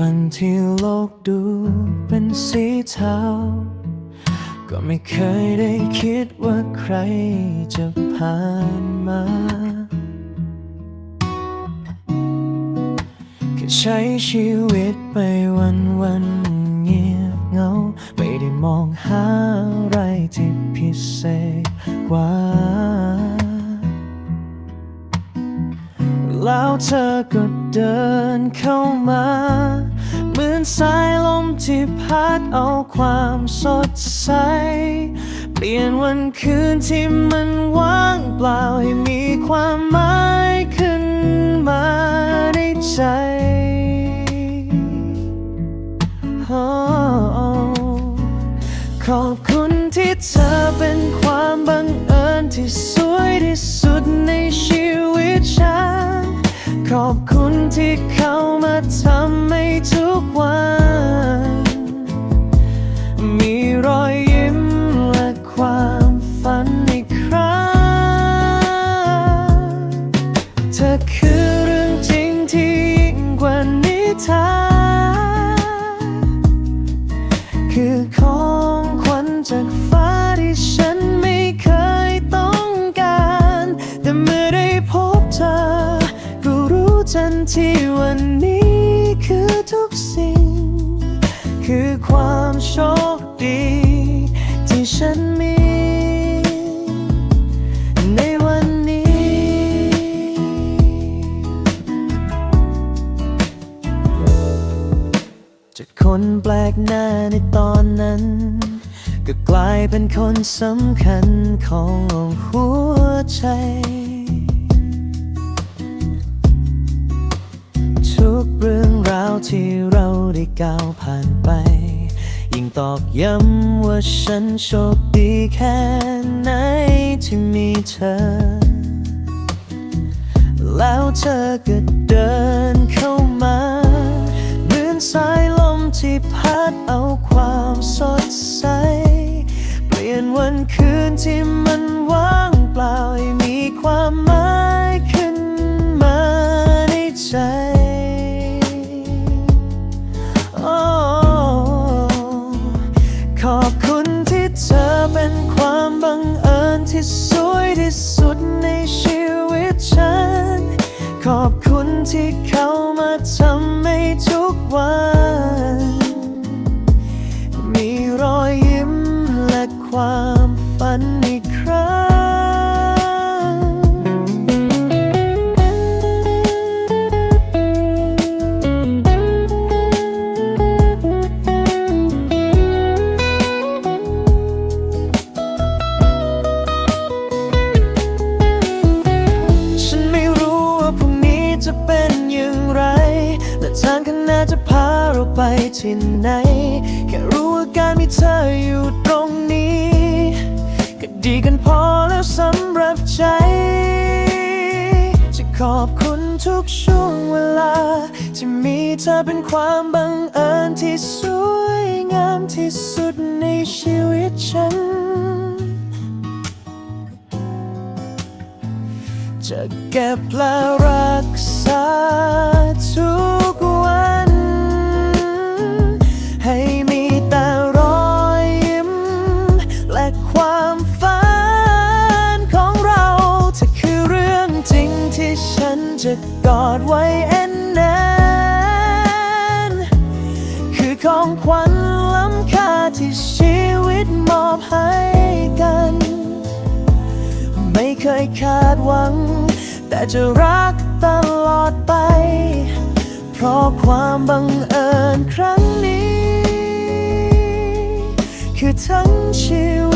วันที่โลกดูเป็นสีเทา ก็ไม่เคยได้คิดว่าใครจะผ่านมา แค่ใช้ชีวิตไปวันวันเงียบเงา ไม่ได้มองหาอะไรที่พิเศษกว่า แล้วเธอก็เดินเข้ามา เหมือนสายลมที่พัดเอาความสดใส เปลี่ยนวันคืนที่มันว่างเปล่าให้มีความหมายขึ้นมาในใจ ขอบคุณที่เธอเป็นความบังเอิญที่สวยที่สุดในชีวิ ที่เขามาทำให้ทุกวัน มีรอยยิ้มและความฝันอีกครั้งเธอคือเรื่องจริงที่ยิ่งกว่านิทานคือของขวัญจากฟ้าที่ฉันไม่เคยต้องการ แต่เมื่อได้พบเธอ ทันทีวันนี้คือทุกสิ่ง คือความโชคดี ที่ฉันมี ในวันนี้ จากคนแปลกหน้าในตอนนั้น ก็กลายเป็นคนสำคัญของหัวใจ ที่เราได้ก้าวผ่านไป ยิ่งตอกย้ำว่าฉันโชคดีแค่ไหนที่มีเธอ แล้วเธอก็เดินเข้ามาเหมือนสายลมที่พัดเอาความสดใส เปลี่ยนวันคืนที่มัน อบคุณที่เธอเป็นความบังเอิญที่สวยที่สุดในชีวิตฉัน ขอบคุณที่เข้ามาทำให้ทุกวัน เป็นอย่างไร และทางข้างหน้าจะพาเราไปที่ไหน แค่รู้ว่าการมีเธออยู่ตรงนี้ ก็ดีกันพอแล้วสำหรับใจ จะขอบคุณทุกช่วงเวลา ที่มีเธอเป็นความบังเอิญที่สวยงามที่สุดในชีวิตฉันจะเก็บและรักษา ดไว้แอนแนนคือของขวัญล้ำค่าที่ชีวิตมอบให้กัน ไม่เคยคาดหวัง แต่จะรักตลอดไป เพราะความบังเอิญครั้งนี้ คือทั้งชีวิต